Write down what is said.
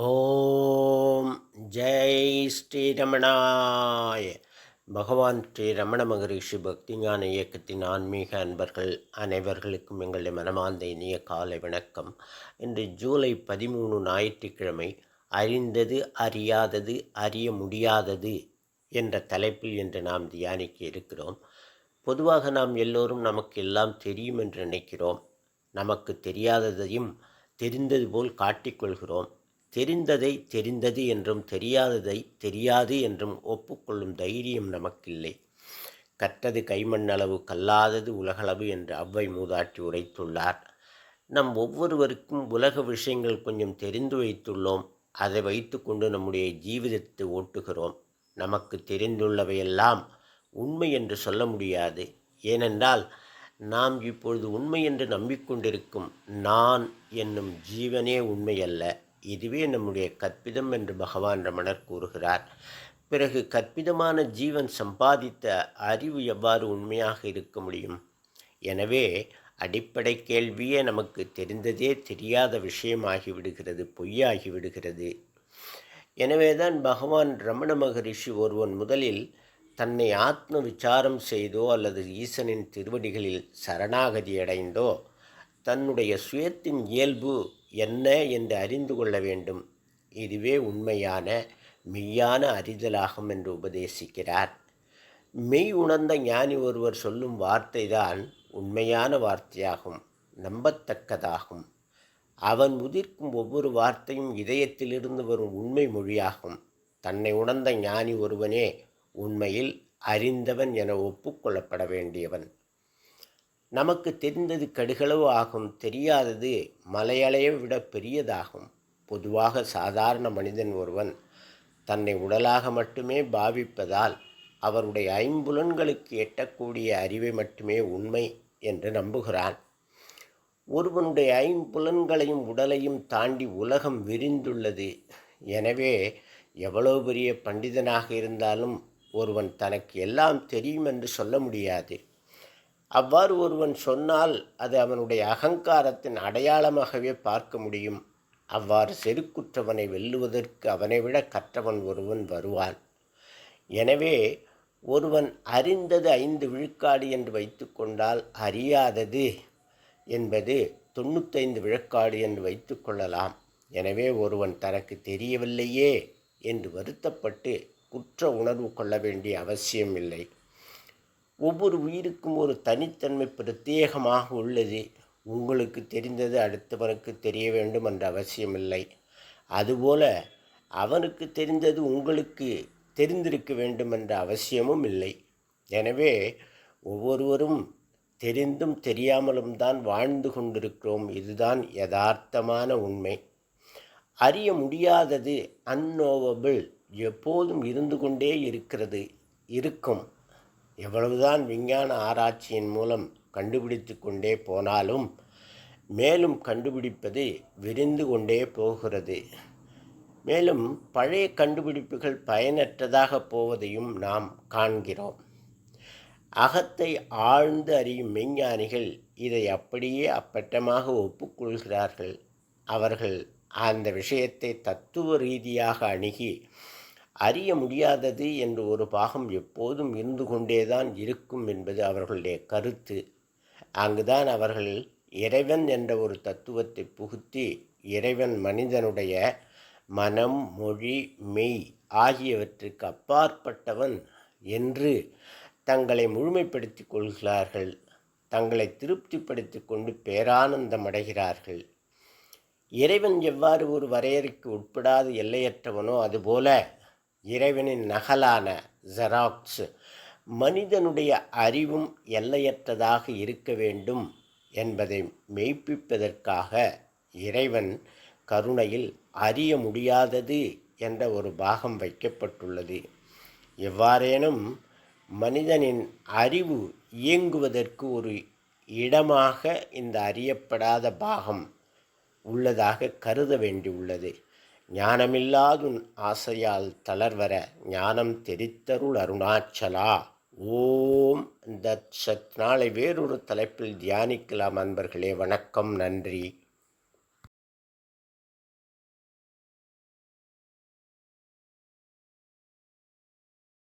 ஓம் ஜெய் ஸ்ரீரமணாய். பகவான் ஸ்ரீ ரமண மகரிஷி பக்திஞான இயக்கத்தின் ஆன்மீக அன்பர்கள் அனைவர்களுக்கும் எங்களுடைய மனமார்ந்த இனிய காலை வணக்கம். இன்று ஜூலை பதிமூணு ஞாயிற்றுக்கிழமை அறிந்தது அறியாதது அறிய முடியாதது என்ற தலைப்பில் இன்று நாம் தியானிக்க இருக்கிறோம். பொதுவாக நாம் எல்லோரும் நமக்கு எல்லாம் தெரியும் என்று நினைக்கிறோம். நமக்கு தெரியாததையும் தெரிந்தது போல் காட்டிக்கொள்கிறோம் தெரிந்ததை தெரிந்தது என்றும் தெரியாததை தெரியாது என்றும் ஒப்புக்கொள்ளும் தைரியம் நமக்கில்லை. கற்றது கைமண்ணளவு கல்லாதது உலகளவு என்று அவ்வை மூதாட்டி உரைத்துள்ளார். நம் ஒவ்வொருவருக்கும் உலக விஷயங்கள் கொஞ்சம் தெரிந்து வைத்துள்ளோம். அதை வைத்துக்கொண்டு நம்முடைய ஜீவிதத்தை ஓட்டுகிறோம். நமக்கு தெரிந்துள்ளவையெல்லாம் உண்மை என்று சொல்ல முடியாது. ஏனென்றால் நாம் இப்பொழுது உண்மை என்று நம்பிக்கொண்டிருக்கும் நான் என்னும் ஜீவனே உண்மையல்ல. இதுவே நம்முடைய கற்பிதம் என்று பகவான் ரமணர் கூறுகிறார். பிறகு கற்பிதமான ஜீவன் சம்பாதித்த அறிவு எவ்வாறு உண்மையாக இருக்க முடியும்? எனவே அடிப்படை கேள்வியே நமக்கு தெரிந்ததே தெரியாத விஷயமாகிவிடுகிறது பொய்யாகிவிடுகிறது. பொய்யாகி விடுகிறது எனவேதான் பகவான் ரமண மகரிஷி ஒருவன் முதலில் தன்னை ஆத்ம விசாரம் செய்தோ அல்லது ஈசனின் திருவடிகளில் சரணாகதி அடைந்தோ தன்னுடைய சுயத்தின் இயல்பு என்ன என்று அறிந்து கொள்ள வேண்டும். இதுவே உண்மையான மெய்யான அறிதலாகும் என்று உபதேசிக்கிறார். மெய் உணர்ந்த ஞானி ஒருவர் சொல்லும் வார்த்தைதான் உண்மையான வார்த்தையாகும் நம்பத்தக்கதாகும். அவன் உதிர்க்கும் ஒவ்வொரு வார்த்தையும் இதயத்திலிருந்து வரும் உண்மை மொழியாகும். தன்னை உணர்ந்த ஞானி ஒருவனே உண்மையில் அறிந்தவன் என ஒப்புக்கொள்ளப்பட வேண்டியவன். நமக்கு தெரிந்தது கடுகளவு ஆகும் தெரியாதது மலையளைய விட பெரியதாகும். பொதுவாக சாதாரண மனிதன் ஒருவன் தன்னை உடலாக மட்டுமே பாவிப்பதால் அவருடைய ஐம்புலன்களுக்கு எட்டக்கூடிய அறிவை மட்டுமே உண்மை என்று நம்புகிறான். ஒருவனுடைய ஐம்புலன்களையும் உடலையும் தாண்டி உலகம் விரிந்துள்ளது. எனவே எவ்வளவு பெரிய பண்டிதனாக இருந்தாலும் ஒருவன் தனக்கு எல்லாம் தெரியும் என்று சொல்ல முடியாது. அவ்வாறு ஒருவன் சொன்னால் அது அவனுடைய அகங்காரத்தின் அடையாளமாகவே பார்க்க முடியும். அவ்வாறு செருக்குற்றவனை வெல்லுவதற்கு அவனை விட கற்றவன் ஒருவன் வருவான். எனவே ஒருவன் அறிந்தது ஐந்து விழுக்காடு என்று வைத்துக்கொண்டால் அறியாதது என்பது தொண்ணூத்தைந்து விழுக்காடு என்று வைத்துக்கொள்ளலாம் எனவே ஒருவன் தனக்கு தெரியவில்லையே என்று வருத்தப்பட்டு குற்ற உணர்வு கொள்ள வேண்டிய அவசியம் இல்லை. ஒவ்வொரு உயிருக்கும் ஒரு தனித்தன்மை பிரத்யேகமாக உள்ளது. உங்களுக்கு தெரிந்தது அடுத்தவனுக்கு தெரிய வேண்டும் என்ற அவசியமில்லை. அதுபோல அவனுக்கு தெரிந்தது உங்களுக்கு தெரிந்திருக்க வேண்டும் என்ற அவசியமும் இல்லை. எனவே ஒவ்வொருவரும் தெரிந்தும் தெரியாமலும் தான் வாழ்ந்து கொண்டிருக்கிறோம். இதுதான் யதார்த்தமான உண்மை. அறிய முடியாதது அன்னோவபிள் எப்போதும் இருந்து கொண்டே இருக்கிறது இருக்கும். எவ்வளவுதான் விஞ்ஞான ஆராய்ச்சியின் மூலம் கண்டுபிடித்து கொண்டே போனாலும் மேலும் கண்டுபிடிப்பது விரிந்து கொண்டே போகிறது. மேலும் பழைய கண்டுபிடிப்புகள் பயனற்றதாக போவதையும் நாம் காண்கிறோம். அகத்தை ஆழ்ந்து அறியும் விஞ்ஞானிகள் இதை அப்படியே அப்பட்டமாக ஒப்புக்கொள்கிறார்கள் அவர்கள் அந்த விஷயத்தை தத்துவ ரீதியாக அணுகி அறிய முடியாதது என்று ஒரு பாகம் எப்போதும் இருந்து கொண்டேதான் இருக்கும் என்பது அவர்களுடைய கருத்து. அங்குதான் அவர்கள் இறைவன் என்ற ஒரு தத்துவத்தை புகுத்தி இறைவன் மனிதனுடைய மனம் மொழி மெய் ஆகியவற்றுக்கு அப்பாற்பட்டவன் என்று தங்களை முழுமைப்படுத்தி கொள்கிறார்கள். தங்களை திருப்திப்படுத்தி கொண்டு பேரானந்தம் அடைகிறார்கள். இறைவன் எவ்வாறு ஒரு வரையறைக்கு உட்படாத எல்லையற்றவனோ அதுபோல இறைவனின் நகலான ஜெராக்ஸ் மனிதனுடைய அறிவும் எல்லையற்றதாக இருக்க வேண்டும் என்பதை மெய்ப்பிப்பதற்காக இறைவன் கருணையில் அறிய முடியாதது என்ற ஒரு பாகம் வைக்கப்பட்டுள்ளது. எவ்வாறேனும் மனிதனின் அறிவு இயங்குவதற்கு ஒரு இடமாக இந்த அறியப்படாத பாகம் உள்ளதாக கருத வேண்டியுள்ளது. ஞானமில்லாதுன் ஆசையால் தளர்வர ஞானம் தெரித்தருள் அருணாச்சலா. ஓம் தத் சத் நாளை வேறொரு தலைப்பில் தியானிக்கலாம் அன்பர்களே. வணக்கம். நன்றி.